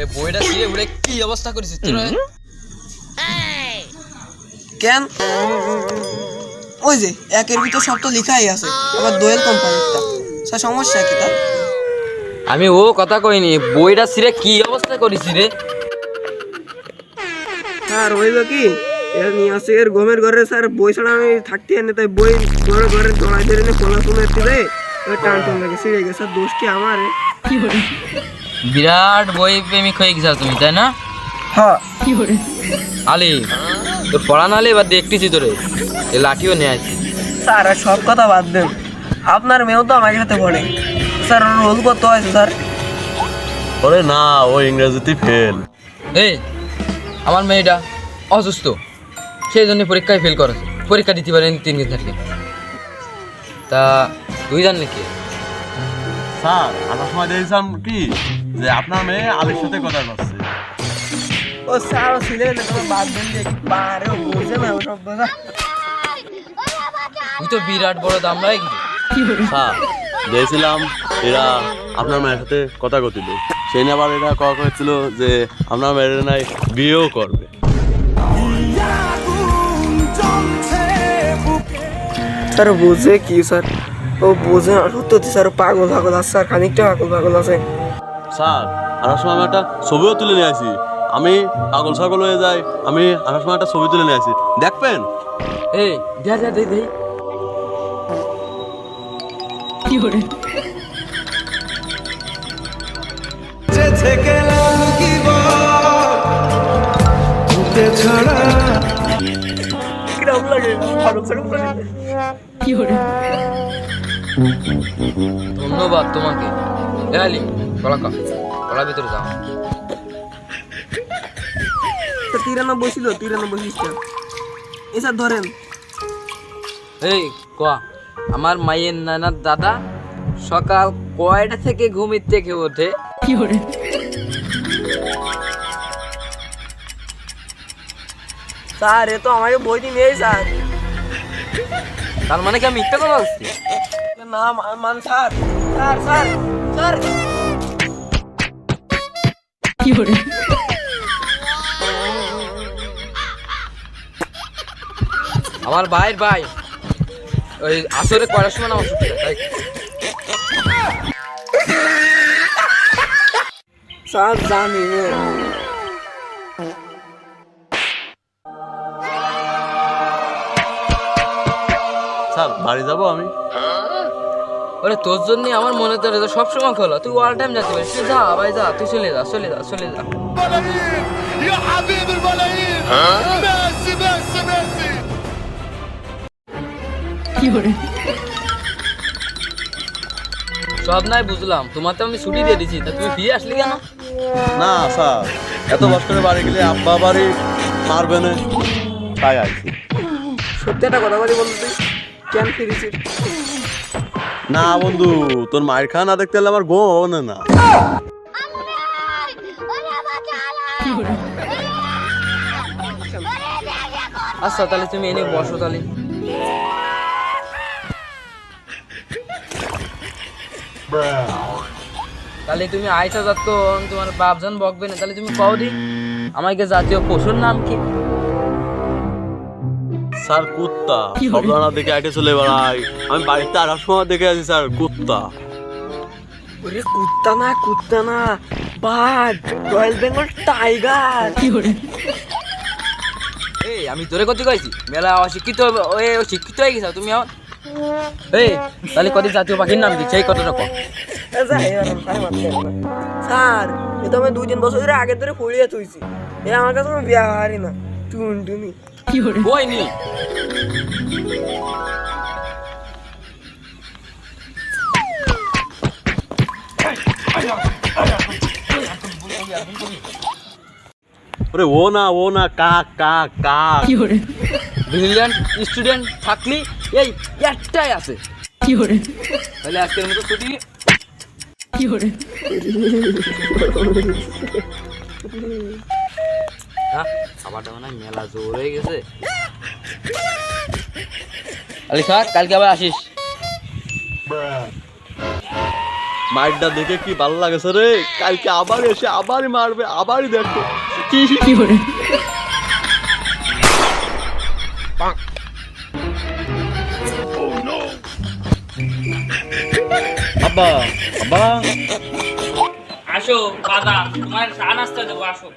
এ বইটা ছিঁড়ে উড়ে কি অবস্থা করেছিস? তোরা কেন? ওই যে একের ভিতর সব তো লেখাই আছে। আবার দোয়েল কোম্পানিরটা স্যার সমস্যা কি তার? আমি ও কথা কইনি বইটা ছিঁড়ে কি অবস্থা করেছি রে? স্যার হইল কি এর নিয়ে আসছে এর গমের ঘরে স্যার বই ছাড়া আমি থাকতে না তাই বই ঘরে ঘরে জড়াই ধরে নিয়ে পড়াশোনা করতে দেয় টান টান লাগে সিঁড়ে গেছে স্যার দোষ কি আমার রে? বিরাট বই প্রেমিক হয়ে গেছা তুমি তাই না? হ্যাঁ। আলি তোর পড়া নালে এবার দেখতেছি তোরে। এ লাঠিও নিয়ে আসছি স্যার আর সব কথা বাদ দেন। আপনার মেয়েও তো আমার সাথে পড়ে। স্যার ওর রোল কত আছে স্যার। ওরে না ও ইংরেজিতে ফেল এই আমার মেয়েটা অসুস্থ। সেই জন্য পরীক্ষায় ফেল করেছে। পরীক্ষা দিতে পারেনি তিন দিন থাকলে। তা তুই জানলি কি? স্যার আমার সময় দেখছিলাম কি? যে আপনার মেয়ে আলীর সাথে কথা বলছে। ও স্যার ও ছিলে না তোমার বাদ দেন যে কি পারে ও বোঝে না ও সব কথা। তুই তো বিরাট বড় দাম রাখ স্যার দেখছিলাম এরা আপনার মায়ের সাথে কথা কছিল সেই নিয়ে আবার এরা কথা করেছিল যে আপনার মেয়ের নাই বিয়েও করবে। স্যার বোঝে কি স্যার? ও বোঝে না সত্যি সত্যি স্যার পাগল পাগল আছে স্যার খানিকটা পাগল পাগল আছে। স্যার আসার সময় আমি একটা ছবিও তুলে নিয়ে আসি। আমি পাগল ছাগল হয়ে যাই আমি আসার সময় একটা ছবি তুলে নিয়ে আসি। দেখবেন? এই যা যা দে দে। কিরম লাগে? পাগল ছাগল লাগে। ধন্যবাদ তোমাকে। আলি কলা কা কলা ভিতরে যাও। তিরানব্বই ছিল তিরানব্বই খ্রিস্টা এ ধরেন। এই কোয়া আমার মায়ের নানার দাদা সকাল কয়টা থেকে ঘুমির থেকে ওঠে? স্যার এ তো আমাকে বই দিন এই স্যার। তার মানে কি আমি মিথ্যা কথা বলছি? না মান স্যার স্যার স্যার স্যার। আমার ভাইয়ের ভাই। ওই আসরে কয়টার সময় নামাজ ছুটি তাই। স্যার জানি। স্যার বাড়ি যাব আমি? ওরে তোর জন্য আমার মনে তোর সব সময় খোলা। তুই ওয়াল টাইম যেতে পারিস। তুই যা ভাই যা তুই চলে যা চলে যা চলে যা। সব নাই বুঝলাম। তোমার তো আমি ছুটি দিয়ে দিছি তা তুই ফিরে আসলি কেন? না স্যার। এত বছরে বাড়ি গেলে আব্বা বাড়ি মারবে না। তাই আর কি। সত্যি একটা কথা বলি বলতে কেন ফিরেছি না বন্ধু, তোর মায়ের খাওয়া না দেখতে হলে আমার গো হবে না না। আচ্ছা তাহলে তুমি এনে বসো তাহলে। তাহলে তুমি আইসা যাত তোমার বাপজন বকবে না, তাহলে তুমি কও দি। আমাকে জাতীয় পশুর নাম কি? স্যার কুত্তা সব রানা দেখে আইটে চলে বেড়াই আমি বাড়িতে আসার সময় দেখে আছি স্যার কুত্তা ওরে কুত্তা না কুত্তা না বাঘ রয়্যাল বেঙ্গল টাইগার এই আমি তোরে কত কইছি মেলা অশিক্ষিত ওই শিক্ষিত হয়ে গেছো তুমি আমার এই তাহলে কত জাতীয় পাখির নাম কি সেই কথাটা কও স্যার এ তো আমি দুই তিন বছর ধরে আগে ধরে পড়িয়ে তুইছি এ আমার কাছে কোনো বিয়া হারি না টুন টুনি কই নি ওরে ও না ও না কাক কাক কাক ব্রিলিয়ান্ট স্টুডেন্ট থাকলি এই একটাই আছে। তাহলে আজকের মতো ছুটি। হ্যাঁ? খাবারটা মানে মেলা জোর হয়ে গেছে। আলি কালকে আবার আসিস। মাইটটা দেখে কি ভালো লাগেছে রে? কালকে আবার এসে আবারই মারবে আবারই দেখো আব্বা আব্বা। আসো দাদা তোমার চা নাস্তা দেবো আসো।